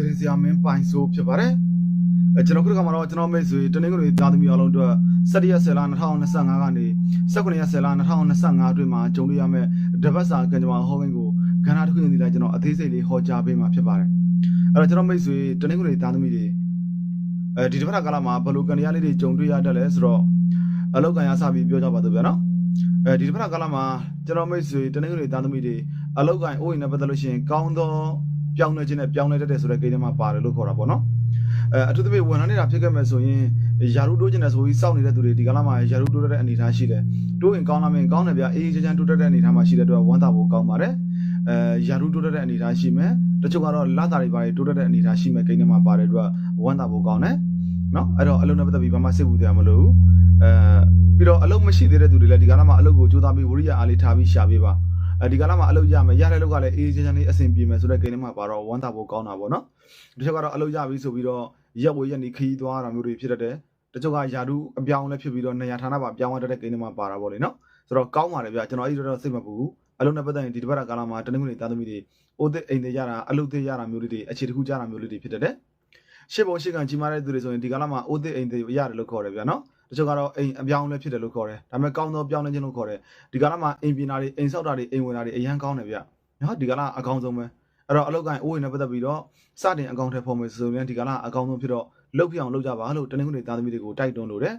ယ်ရင်စရာမင်းပိုင်ဆိုးဖြစ်ပါတယ်အဲကျွန်တော်ခုတစ်ခါမှာတော့ကျွန်တော်မိတ်ဆွေတနင်္ဂနွေသားသမီးအားလုံးအတွက်7ရက်10လ2025ကနေ19ရက်10လ2025အတွင်းမှာကြုံတွေ့ရမယ့်တပတ်စာကံကြမ္မာဟောင်းကင်းကိုကဏ္ဍတစ်ခုအနေနဲ့ကျွန်တော်အသေးစိတ်လေးဟောကြားပေးမှာဖြစ်ပါတယ်အဲ့တော့ကျွန်တော်မိတ်ဆွေတနင်္ဂနွေသားသမီးတွေအဲဒီတစ်ပတ်ကာလမှာဘယ်လိုကံတရားလေးတွေကြုံတွေ့ရတတ်လဲဆိုတော့အလောက်ကံရစပြီးပြောကြပါတော့ဗျာနော်အဲဒီတစ်ပတ်ကာလမှာကျွန်တော်မိတ်ဆွေတနင်္ဂနွေသားသမီးတွေအလောက်ကံအိုးရင်နဲ့ပတ်သက်လို့ရှိရင်ကောင်းသော ပြောင်းလဲခြင်းနဲ့ပြောင်းလဲတတ်တယ်ဆိုတဲ့ကိန်းထဲမှာပါတယ်လို့ခေါ်တာပေါ့နော်အဲအထူးသဖြင့်ဝန်ထမ်းနေတာဖြစ်ခဲ့မယ်ဆိုရင်ယာရုတိုးခြင်းနဲ့ဆိုပြီးစောင့်နေတဲ့သူတွေဒီကလာမှာယာရုတိုးတဲ့အနေအထားရှိတယ်တိုးရင်ကောင်းလာမယ်ကောင်းတယ်ဗျအေးချမ်းချမ်းတိုးတဲ့အနေအထားမှာရှိတဲ့အတွက်ဝမ်းသာဖို့ကောင်းပါတယ်အဲယာရုတိုးတဲ့အနေအထားရှိမယ်တချို့ကတော့လာတာတွေပါတိုးတဲ့အနေအထားရှိမယ်ကိန်းထဲမှာပါတယ်အတွက်ဝမ်းသာဖို့ကောင်းတယ်နော်အဲ့တော့အလုံးနဲ့ပတ်သက်ပြီးဘာမှစိတ်ပူတရားမလို့အဲပြီးတော့အလုံးမရှိသေးတဲ့သူတွေလည်းဒီကလာမှာအလုံးကိုကြိုးစားပြီးဝိရိယအားလေးထားပြီးရှာပေးပါအဲ ဒီကလာမှာအလုပ်ရမယ်ရတဲ့လောက်ကလည်းအေးချမ်းချမ်းလေးအဆင်ပြေမယ်ဆိုတဲ့ကိန်းထဲမှာပါတော့ဝမ်းသာဖို့ကောင်းတာပေါ့နော်တချို့ကတော့အလုပ်ရပြီဆိုပြီးတော့ရက်ဝေးရက်နေခရီးသွားတာမျိုးတွေဖြစ်တတ်တယ်တချို့ကယာတုအပြောင်းလဲဖြစ်ပြီးတော့နေရာဌာနပါပြောင်းရတဲ့ကိန်းထဲမှာပါတာပေါ့လေနော်ဆိုတော့ကောင်းပါတယ်ဗျကျွန်တော်အဲ့ဒီတော့စိတ်မပူဘူးအလုပ်နဲ့ပတ်သက်ရင်ဒီတစ်ပတ်ကာလမှာတနင်္ဂနွေသားသမီးတွေအိုးသစ်အိမ်တွေရတာအလုပ်သစ်ရတာမျိုးလေးတွေအခြေတစ်ခုကြတာမျိုးလေးတွေဖြစ်တတ်တယ်ရှစ်ပုံရှစ်ကန်ကြီးမားတဲ့သူတွေဆိုရင်ဒီကာလမှာအိုးသစ်အိမ်တွေရတယ်လို့ခေါ်တယ်ဗျာနော် တချို့ကတော့အိမ်အပြောင်းလဲဖြစ်တယ်လို့ခေါ်တယ်ဒါပေမဲ့ကောင်းသောပြောင်းလဲခြင်းလို့ခေါ်တယ်ဒီကာလမှာအိမ်ပြင်တာတွေအိမ်ဆောက်တာတွေအိမ်ဝင်တာတွေအရန်ကောင်းတယ်ဗျနော်ဒီကာလအကောင်းဆုံးပဲအဲ့တော့အလောက်ကိုင်းအိုးရင်နဲ့ပတ်သက်ပြီးတော့စတင်အကောင့်ထဲပေါ်မယ်ဆိုရင်ဒီကာလအကောင်းဆုံးဖြစ်တော့လှုပ်ပြအောင်လှုပ်ကြပါလို့တနင်္ဂနွေသားသမီးတွေကိုတိုက်တွန်းလို့တယ်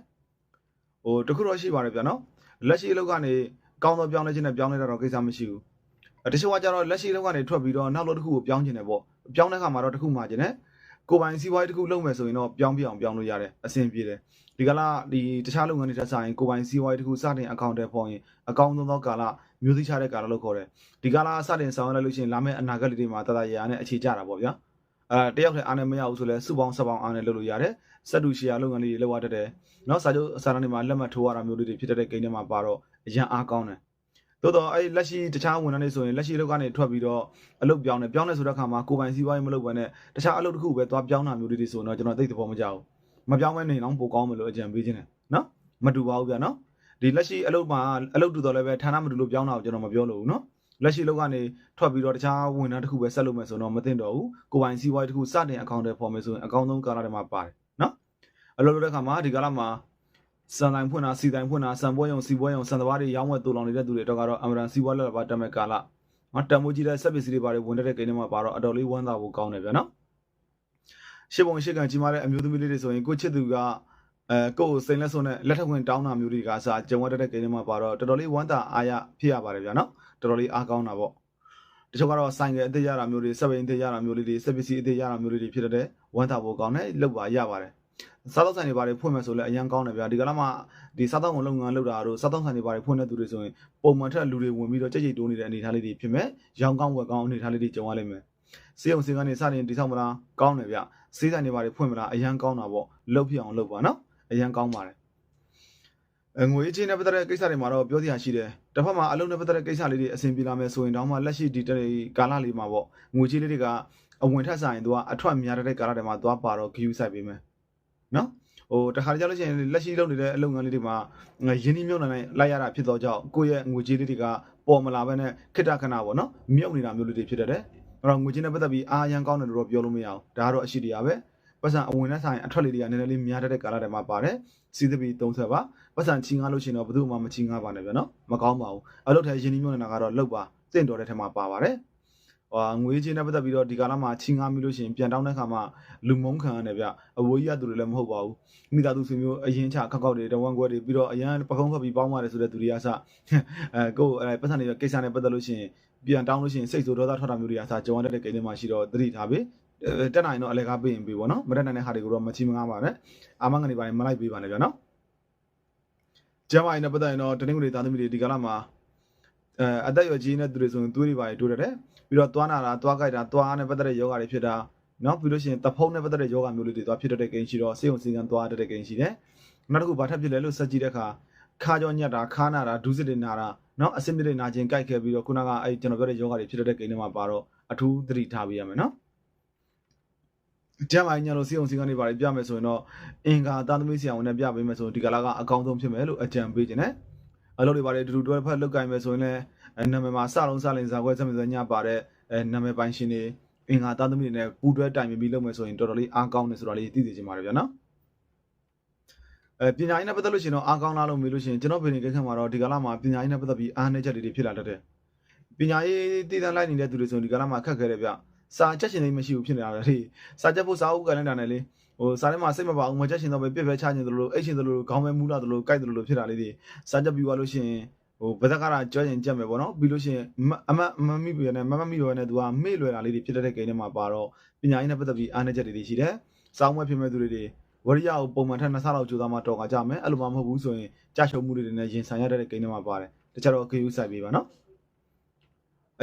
ဟိုတခုတော့ရှိပါတယ်ဗျနော်လက်ရှိအလောက်ကနေကောင်းသောပြောင်းလဲခြင်းနဲ့ပြောင်းလဲတာတော့ကိစ္စမရှိဘူးတချို့ကကြတော့လက်ရှိအလောက်ကနေထွက်ပြီးတော့နောက်လို့တစ်ခုကိုပြောင်းခြင်းတယ်ပေါ့ပြောင်းတဲ့ခါမှာတော့တစ်ခုမှခြင်းတယ် ကိုပိုင်စီးပွားရေးတစ်ခုလုပ်မယ်ဆိုရင်တော့ပြောင်းပြအောင်ပြောင်းလို့ရတယ်အဆင်ပြေတယ်ဒီကလာဒီတခြားလုပ်ငန်းတွေတက်ဆိုင်ကိုပိုင်စီးပွားရေးတစ်ခုစတင်အကောင့်ထဲပေါ်ရင်အကောင့်သုံးသောကာလမျိုးစိချတဲ့ကာလလို့ခေါ်တယ်ဒီကာလစတင်ဆောင်ရွက်လိုက်လို့ရှိရင်လာမယ့်အနာဂတ်လေးတွေမှာတတရရနဲ့အခြေကျတာပေါ့ဗျာအဲတယောက်တည်းအားနဲ့မရဘူးဆိုလဲစုပေါင်းစပေါင်းအားနဲ့လုပ်လို့ရတယ်စက်တူရှီယာလုပ်ငန်းလေးတွေလုပ်ရတတ်တယ်နော်စာချုပ်စာတမ်းတွေမှာလက်မှတ်ထိုးရတာမျိုးလေးတွေဖြစ်တဲ့ကိန်းထဲမှာပါတော့အရန်အားကောင်းတယ် သို့တော့အဲ့လက်ရှိတခြားဝန်ထမ်းတွေဆိုရင်လက်ရှိလောက်ကနေထွက်ပြီးတော့အလုပ်ပြောင်းတယ်ပြောင်းတယ်ဆိုတဲ့အခါမှာကိုပိုင်စီးပွားရေးမလုပ်ဘဲနဲ့တခြားအလုပ်တစ်ခုပဲသွားပြောင်းတာမျိုးလေးတွေဆိုတော့ကျွန်တော်သိတဲ့ဘောမကြောက်ဘူးမပြောင်းမဲနေတော့ပိုကောင်းမလို့အကြံပေးခြင်းတယ်နော်မတူပါဘူးဗျာနော်ဒီလက်ရှိအလုပ်မှာအလုပ်တူတော့လည်းပဲဌာနမတူလို့ပြောင်းတာကိုကျွန်တော်မပြောလို့ဘူးနော်လက်ရှိလောက်ကနေထွက်ပြီးတော့တခြားဝန်ထမ်းတစ်ခုပဲဆက်လုပ်မယ်ဆိုတော့မသိတော့ဘူးကိုပိုင်စီးပွားရေးတစ်ခုစတင်အကောင့်တွေပေါ်မယ်ဆိုရင်အကောင့်ဆုံးကာလတွေမှာပါတယ်နော်အလုပ်လုပ်တဲ့အခါမှာဒီကာလမှာ စံတိုင်းဖွင့်တာစီတိုင်းဖွင့်တာစံပွဲရုံစီပွဲရုံစံတဘာတွေရောင်းဝယ်တူလောင်နေတဲ့သူတွေတော့ကတော့အမရန်စီပွဲလက်ပါတက်မဲ့ကာလငါတန်မိုးကြီးတဲ့စက်ပစ္စည်းတွေပါတွေဝင်တဲ့ကိန်းတွေမှာပါတော့အတော်လေးဝမ်းသာဖို့ကောင်းတယ်ဗျာနော်ရှစ်ပုံရှစ်ကန်ကြီးမားတဲ့အမျိုးသမီးလေးတွေဆိုရင်ကိုချစ်သူကအဲကိုယ်စိန်လက်စွန်းနဲ့လက်ထပ်ခွင့်တောင်းတာမျိုးတွေကစားကြုံရတဲ့ကိန်းတွေမှာပါတော့တော်တော်လေးဝမ်းသာအားရဖြစ်ရပါတယ်ဗျာနော်တော်တော်လေးအားကောင်းတာပေါ့တချို့ကတော့ဆိုင်ကအသေးရတာမျိုးတွေစက်ပိန်အသေးရတာမျိုးလေးတွေစက်ပစ္စည်းအသေးရတာမျိုးလေးတွေဖြစ်တဲ့ဝမ်းသာဖို့ကောင်းတယ်လောက်ပါရပါတယ် စားတော့ဆိုင်တွေဘာတွေဖွင့်မယ်ဆိုလဲအရန်ကောင်းတယ်ဗျာဒီကလာမှဒီစားတော့လုပ်ငန်းလုပ်တာတို့စားတော့ဆိုင်တွေဘာတွေဖွင့်တဲ့သူတွေဆိုရင်ပုံမှန်ထက်လူတွေဝင်ပြီးတော့ကြိတ်ကြိတ်တိုးနေတဲ့အနေအထားလေးတွေဖြစ်မယ်ရောင်းကောင်းဝယ်ကောင်းအနေအထားလေးတွေကြုံရလိမ့်မယ်စေးအောင်စေးကနေစတင်တိဆောက်မလားကောင်းတယ်ဗျစေးဆိုင်တွေဘာတွေဖွင့်မလားအရန်ကောင်းတာပေါ့လုပ်ပြအောင်လုပ်ပါနော်အရန်ကောင်းပါတယ်အငွေချင်းနဲ့ပတ်သက်တဲ့ကိစ္စတွေမှာတော့ပြောစရာရှိတယ်တစ်ဖက်မှာအလုံးနဲ့ပတ်သက်တဲ့ကိစ္စလေးတွေအဆင်ပြေလာမယ်ဆိုရင်တော့မှလက်ရှိဒီကာလလေးမှာပေါ့ငွေချင်းလေးတွေကအဝင်ထက်ဆိုင်သူကအထွက်များတဲ့ကာလတွေမှာသွားပါတော့ဂယူးဆိုင်ပေးမယ် နော်ဟိုတခါကြလို့ရှိရင်လက်ရှိလုပ်နေတဲ့အလုပ်ငန်းလေးတွေမှာရင်းနှီးမြှုပ်နှံလိုက်ရတာဖြစ်တော့ကြောင့်ကိုယ့်ရဲ့ငွေကြေးလေးတွေကပေါ်မလာဘဲနဲ့ခိတ္တခဏပေါ့နော်မြုပ်နေတာမျိုးလေးတွေဖြစ်တတ်တယ်အဲ့တော့ငွေကြေးနဲ့ပတ်သက်ပြီးအာရန်ကောင်းတယ်လို့တော့ပြောလို့မရအောင်ဒါကတော့အရှိတရားပဲပတ်စံအဝင်နဲ့ဆိုင်အထွက်လေးတွေကနည်းနည်းလေးများတဲ့ကာလတွေမှာပါတယ်စီးသပီ30ပါပတ်စံချီငါလို့ရှိရင်တော့ဘယ်သူမှမချီငါပါနဲ့ဗျာနော်မကောင်းပါဘူးအလုပ်ထဲရင်းနှီးမြှုပ်နှံတာကတော့လောက်ပါစင့်တော်တဲ့ထဲမှာပါပါတယ် ဟိုငွေချင်းနဲ့ပတ်သက်ပြီးတော့ဒီကာလမှာချင်းငားမိလို့ရှိရင်ပြန်တောင်းတဲ့ခါမှာလူမုန်းခံရတယ်ဗျအဝေးကြီးကသူတွေလည်းမဟုတ်ပါဘူးမိသားစုဆွေမျိုးအရင်ချခောက်ခောက်တွေတဝမ်းကွက်တွေပြီးတော့အရန်ပကုံးဖက်ပြီးပေါင်းပါတယ်ဆိုတဲ့သူတွေကစအဲကိုယ်အဲပတ်စံတွေကိစ္စနဲ့ပတ်သက်လို့ရှိရင်ပြန်တောင်းလို့ရှိရင်စိတ်ဆိုးဒေါသထွက်တာမျိုးတွေကစကြုံရတဲ့ကိန်းတွေမှာရှိတော့သတိထားပေးတက်နိုင်တော့အလဲကားပေးရင်ပေးပေါ့နော်မတက်နိုင်တဲ့ဟာတွေကိုတော့မချီမငားပါနဲ့အာမငနေပါရင်မလိုက်ပေးပါနဲ့ဗျာနော်ကျမ်းမာရေးနဲ့ပတ်သက်ရင်တော့တနင်္ဂနွေသားသမီးတွေဒီကာလမှာ အဲအသက်အရွယ်ကြီးနေတဲ့သူတွေဆိုရင်သွေးတွေပါတိုးတက်တယ်ပြီးတော့သွားနာတာသွားကြိုက်တာသွားနဲ့ပတ်သက်တဲ့ယောဂတွေဖြစ်တာနော်ပြီးလို့ရှိရင်တဖုံးနဲ့ပတ်သက်တဲ့ယောဂမျိုးလေးတွေသွားဖြစ်တဲ့ကိန်းရှိတော့စေုံစင်ကန်သွားတဲ့ကိန်းရှိတယ်နောက်တစ်ခုဘာထပ်ဖြစ်လဲလို့စက်ကြည့်တဲ့အခါခါကြောညက်တာခါနာတာဒူးစစ်တွေနာတာနော်အစင်မြစ်တွေနာခြင်းကြိုက်ခဲ့ပြီးတော့ခုနကအဲ့ကျွန်တော်ပြောတဲ့ယောဂတွေဖြစ်တဲ့ကိန်းတွေမှာပါတော့အထူးသတိထားပေးရမယ်နော်ကျမ်းမာညလို့စီအောင်စီကနေပါပြမယ်ဆိုရင်တော့အင်္ဂါတာသမီးဆရာဝန်နဲ့ပြပေးမယ်ဆိုရင်ဒီကလာကအကောင်းဆုံးဖြစ်မယ်လို့အကြံပေးခြင်းနဲ့ အလုပ်တွေပါတယ်တူတူတွဲဖက်လုတ်ကင်မယ်ဆိုရင်လည်းနာမည်မှာစလုံးစလင်ဇာခွဲစမယ်ဆိုညပါတဲ့အဲနာမည်ပိုင်ရှင်တွေအင်္ဂါသားသမီးတွေနဲ့ပူတွဲတိုင်ပင်ပြီးလုပ်မယ်ဆိုရင်တော်တော်လေးအားကောင်းတယ်ဆိုတာလေးသိသိချင်ပါတယ်ဗျာနော်အဲပညာရေးနဲ့ပတ်သက်လို့ရှိရင်တော့အားကောင်းလားလို့မေးလို့ရှိရင်ကျွန်တော်ပြင်နေကိစ္စမှာတော့ဒီကလာမှာပညာရေးနဲ့ပတ်သက်ပြီးအားနည်းချက်တွေဖြစ်လာတတ်တယ်ပညာရေးတည်တံ့လိုက်နေတဲ့သူတွေဆိုရင်ဒီကလာမှာခက်ခဲတယ်ဗျစာချက်ရှင်သိမရှိဘူးဖြစ်နေတာလေစာချက်ဖို့စာအုပ်ကလည်းတာနဲ့လေ ဟိုစာထဲမှာစိတ်မပါဘူးမချက်ရှင်တော့ပဲပြက်ပဲချခြင်းသလိုအိတ်ရှင်သလိုခေါင်းပဲမူလာသလိုကြိုက်သလိုဖြစ်တာလေးတွေစာချက်ပြီးသွားလို့ရှိရင်ဟိုဘဇက်ကရာကြောရင်ကြက်မယ်ပေါ့နော်ပြီးလို့ရှိရင်အမအမမိပြနေမမမိပြနေသူကမေ့လွယ်တာလေးတွေဖြစ်တဲ့ကိန်းထဲမှာပါတော့ပညာရေးနဲ့ပတ်သက်ပြီးအားနည်းချက်တွေရှိတယ်။စောင်းမွဲဖြစ်မဲ့သူတွေတွေဝရိယကိုပုံမှန်ထက်နှစ်ဆလောက်ကြိုးစားမှတော့ကကြမယ်အဲ့လိုမှမဟုတ်ဘူးဆိုရင်ကြာရှုံမှုတွေနဲ့ရင်ဆိုင်ရတဲ့ကိန်းထဲမှာပါတယ်။တခြားတော့ KU စိုက်ပေးပါနော်။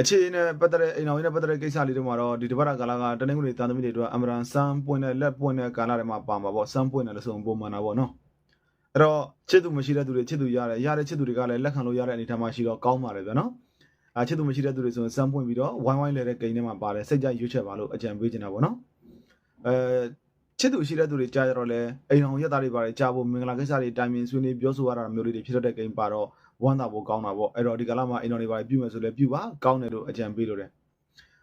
အခြေအနေနဲ့ပတ်သက်တဲ့အိမ်တော်ရေးနဲ့ပတ်သက်တဲ့ကိစ္စလေးတွေမှာတော့ဒီတပတ်ကာလကတနင်္ဂနွေတာသမီတွေအတွက်အမရန်စမ်းပွင့်တဲ့လက်ပွင့်တဲ့ကာလတွေမှာပါမှာပေါ့စမ်းပွင့်တယ်လို့ဆိုရင်ပုံမှန်တာပေါ့နော်။အဲ့တော့ချစ်သူမရှိတဲ့သူတွေချစ်သူရတယ်ရတဲ့ချစ်သူတွေကလည်းလက်ခံလို့ရတဲ့အနေအထားမှာရှိတော့ကောင်းပါတယ်ဗျာနော်။အဲချစ်သူမရှိတဲ့သူတွေဆိုရင်စမ်းပွင့်ပြီးတော့ဝိုင်းဝိုင်းလဲတဲ့ကိန်းထဲမှာပါတယ်စိတ်ကြရွေးချက်ပါလို့အကြံပေးချင်တာပေါ့နော်။အဲချစ်သူရှိတဲ့သူတွေကြားကြတော့လဲအိမ်အောင်ရက်သားတွေပါတယ်ကြားဖို့မင်္ဂလာကိစ္စတွေတိုင်ပင်ဆွေးနွေးပြောဆိုရတာမျိုးလေးတွေဖြစ်တတ်တဲ့ကိန်းပါတော့ ဝမ်းသာဖို့ကောင်းတာပေါ့အဲ့တော့ဒီကလာမှာအိမ်တော်တွေပါတယ်ပြုမယ်ဆိုလဲပြုပါကောင်းတယ်လို့အကြံပေးလို့တယ်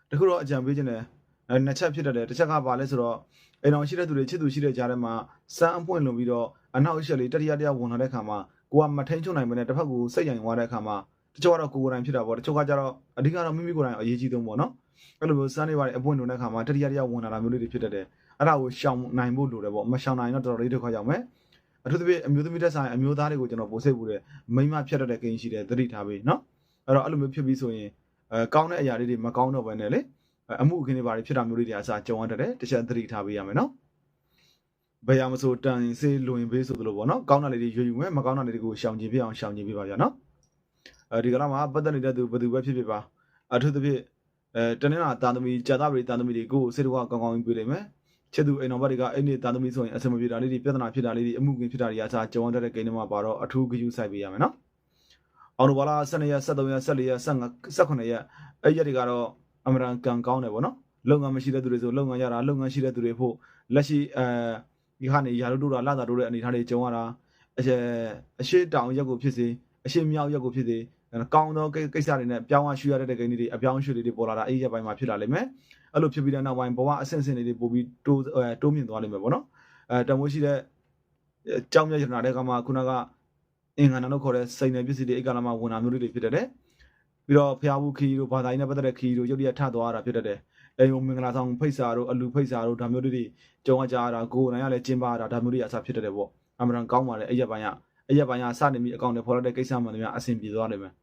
တခုတော့အကြံပေးခြင်းတယ်အဲနှစ်ချက်ဖြစ်တတ်တယ်တစ်ချက်ကပါလဲဆိုတော့အိမ်တော်ရှိတဲ့သူတွေချစ်သူရှိတဲ့ကြားထဲမှာစမ်းအပွင့်လုံပြီးတော့အနောက်အရှက်လေးတတိယတရားဝင်လာတဲ့ခါမှာကိုကမထိန်ချုံနိုင်မနဲ့တစ်ဖက်ကိုစိတ်ယိုင်သွားတဲ့ခါမှာတချို့ကတော့ကိုကိုယ်တိုင်ဖြစ်တာပေါ့တချို့ကကြတော့အဓိကတော့မိမိကိုယ်တိုင်အရေးကြီးဆုံးပေါ့နော်အဲ့လိုမျိုးစမ်းနေပါတဲ့အပွင့်လုံတဲ့ခါမှာတတိယတရားဝင်လာတာမျိုးလေးတွေဖြစ်တတ်တယ်အဲ့ဒါကိုရှောင်နိုင်ဖို့လိုတယ်ပေါ့မရှောင်နိုင်တော့တော်တော်လေးဒုက္ခရောက်မယ် အထူးသဖြင့်အမျိုးသမီးတက်ဆိုင်အမျိုးသားတွေကိုကျွန်တော်ပို့စိတ်ပူတယ်မိန်းမဖြတ်တတ်တဲ့ကိန်းရှိတယ်သတိထားပေးနော်အဲ့တော့အဲ့လိုမျိုးဖြစ်ပြီးဆိုရင်အဲကောင်းတဲ့အရာလေးတွေမကောင်းတော့ဘဲနဲ့လေအမှုအခင်းတွေဘာတွေဖြစ်တာမျိုးလေးတွေအစားကြုံရတတ်တယ်တစ်ချက်သတိထားပေးရမယ်နော်ဘယ်ရမဆိုတန်စေးလွင်ပေးဆိုသလိုပေါ့နော်ကောင်းတာလေးတွေရွေယူမယ်မကောင်းတာလေးတွေကိုရှောင်ကျင်ပြအောင်ရှောင်ကျင်ပြပါဗျာနော်အဲဒီကလာမှာပတ်သက်နေတဲ့သူဘယ်သူပဲဖြစ်ဖြစ်ပါအထူးသဖြင့်အဲတနင်္လာတာသမီကြာသပတေးတာသမီတွေကိုစိတ်တော့ကောင်းကောင်းပြေးလိမ့်မယ် ချစ်သူအိမ်တော်ဘက်ကအဲ့ဒီတာသမီဆိုရင်အဆင်မပြေတာလေးတွေပြဿနာဖြစ်တာလေးတွေအမှုကင်းဖြစ်တာတွေအစားကြုံရတဲ့ကိန်းတွေမှာပါတော့အထူးဂရုစိုက်ပေးရမယ်နော်အောင်လိုပါလား12ရက်13ရက်14ရက်15 18ရက်အဲ့ရက်တွေကတော့အမရန်ကန်ကောင်းတယ်ပေါ့နော်လုပ်ငန်းမရှိတဲ့သူတွေဆိုလုပ်ငန်းရတာလုပ်ငန်းရှိတဲ့သူတွေဖို့လက်ရှိအဲဒီခါနေရာတို့တို့တာလာတာတို့တဲ့အနေထားတွေကြုံရတာအရှေအရှိတောင်ရက်ကိုဖြစ်စေအရှိမြောက်ရက်ကိုဖြစ်စေ ကောင်းသောကိစ္စတွေနဲ့ပြောင်းရရွှေရတဲ့ကိန်းတွေအပြောင်းရွှေတွေပေါ်လာတာအဲ့ဒီရက်ပိုင်းမှာဖြစ်လာလိမ့်မယ်အဲ့လိုဖြစ်ပြီးတဲ့နောက်ပိုင်းဘဝအဆင့်ဆင့်တွေပို့ပြီးတိုးတိုးမြင့်သွားလိမ့်မယ်ပေါ့နော်အဲတမိုးရှိတဲ့ကြောင်းမြတ်ရတနာတဲ့ကမှာခုနကအင်္ဂါနာလို့ခေါ်တဲ့စိန်နယ်ပစ္စည်းတွေအဲ့ကလာမှာဝင်လာမျိုးတွေဖြစ်တတ်တယ်ပြီးတော့ဖျားဘူးခီတို့ဘာသာရေးနဲ့ပတ်သက်တဲ့ခီတို့ရုပ်ရည်ထသွားတာဖြစ်တတ်တယ်အိမ်ုံမင်္ဂလာဆောင်ဖိတ်စာတို့အလူဖိတ်စာတို့ဒါမျိုးတွေကြုံကြရတာကိုယ်နိုင်ရလဲကျင်းပါတာဒါမျိုးတွေအစားဖြစ်တတ်တယ်ပေါ့အမှန်တန်ကောင်းပါလေအဲ့ရက်ပိုင်းကအဲ့ရက်ပိုင်းကစနေပြီးအကောင့်တွေဖော်ရတဲ့ကိစ္စမှန်တယ်များအဆင်ပြေသွားတယ်မယ်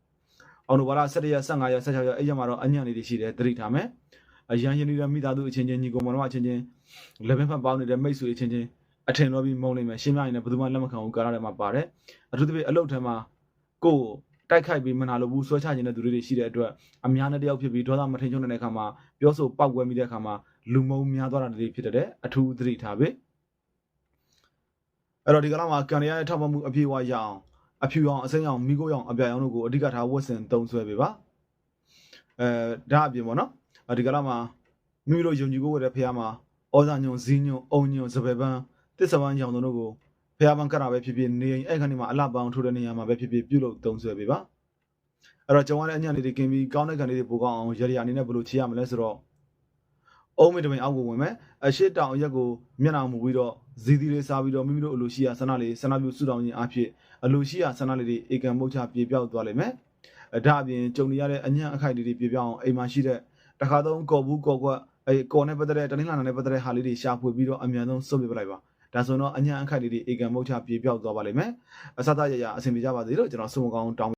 အောင်လို့ဘာလား17ရက်15ရက်16ရက်အဲ့ရက်မှာတော့အညံ့လေးတွေရှိတယ်သတိထားမယ်အရန်ရင်နေတဲ့မိသားစုအချင်းချင်းညီကောင်မောင်တို့အချင်းချင်းလက်ဘက်ဖက်ပေါင်းနေတဲ့မိတ်ဆွေအချင်းချင်းအထင်တော့ပြီးမုံလိမ့်မယ်ရှင်းပြရင်လည်းဘယ်သူမှလက်မခံဘူးကားရတဲ့မှာပါတယ်အထူးသဖြင့်အလုပ်ထဲမှာကိုယ်တိုက်ခိုက်ပြီးမနာလို့ဘူးဆွဲချခြင်းတဲ့သူတွေရှိတဲ့အတွက်အများနဲ့တယောက်ဖြစ်ပြီးဒေါသမထင်ချုံနေတဲ့အခါမှာပြောဆိုပောက်ကွဲမိတဲ့အခါမှာလူမုံများသွားတာတွေဖြစ်တဲ့အထူးသတိထားပေးအဲ့တော့ဒီကလာမှာကန်ရရဲ့ထောက်ပံ့မှုအပြည့်အဝရအောင် အဖြူအောင်အစိမ်းအောင်မိကိုအောင်အပြာရောင်တို့ကိုအဓိကထားဝတ်ဆင်သုံးဆွဲပေးပါအဲဒါအပြင်ပေါ့နော်ဒီကလာမှာမိမိတို့ယုံကြည်ကိုရတဲ့ဖះမှာဩဇာညုံဇီးညုံအုံညုံစပယ်ပန်းတစ္ဆပန်းရောင်တို့ကိုဖះပန်းကတာပဲဖြစ်ဖြစ်နေရင်အဲ့ခါနေမှာအလှပန်းထိုးတဲ့နေရာမှာပဲဖြစ်ဖြစ်ပြုလုပ်သုံးဆွဲပေးပါအဲ့တော့ကျွန်တော်လည်းအညံ့လေးတွေกินပြီးကောင်းတဲ့ခံလေးတွေပိုကောင်းအောင်ရရအနေနဲ့ဘယ်လိုချေရမလဲဆိုတော့အုံးမတမင်အောက်ကိုဝင်မယ်အရှိတောင်ရက်ကိုမျက်နှာမူပြီးတော့ ဇီသီလေးစားပြီးတော့မိမိတို့အလိုရှိရာဆန္ဒလေးဆန္ဒပြုစုတောင်းခြင်းအဖြစ်အလိုရှိရာဆန္ဒလေးတွေဧကံမုတ်ချပြေပြောက်သွားလိမ့်မယ်ဒါအပြင်ကြုံနေရတဲ့အညံ့အခိုက်လေးတွေပြေပြောက်အောင်အိမ်မှာရှိတဲ့တခါသုံးကော်ဘူးကော်ကွက်အဲကော်နဲ့ပတ်သက်တဲ့တနင်္လာနဲ့ပတ်သက်တဲ့ဟာလေးတွေရှာဖွေပြီးတော့အမြန်ဆုံးစုပ်ပြပလိုက်ပါဒါဆိုတော့အညံ့အခိုက်လေးတွေဧကံမုတ်ချပြေပြောက်သွားပါလိမ့်မယ်အစသရရအဆင်ပြေကြပါသေးလို့ကျွန်တော်ဆုမကောင်းတောင်း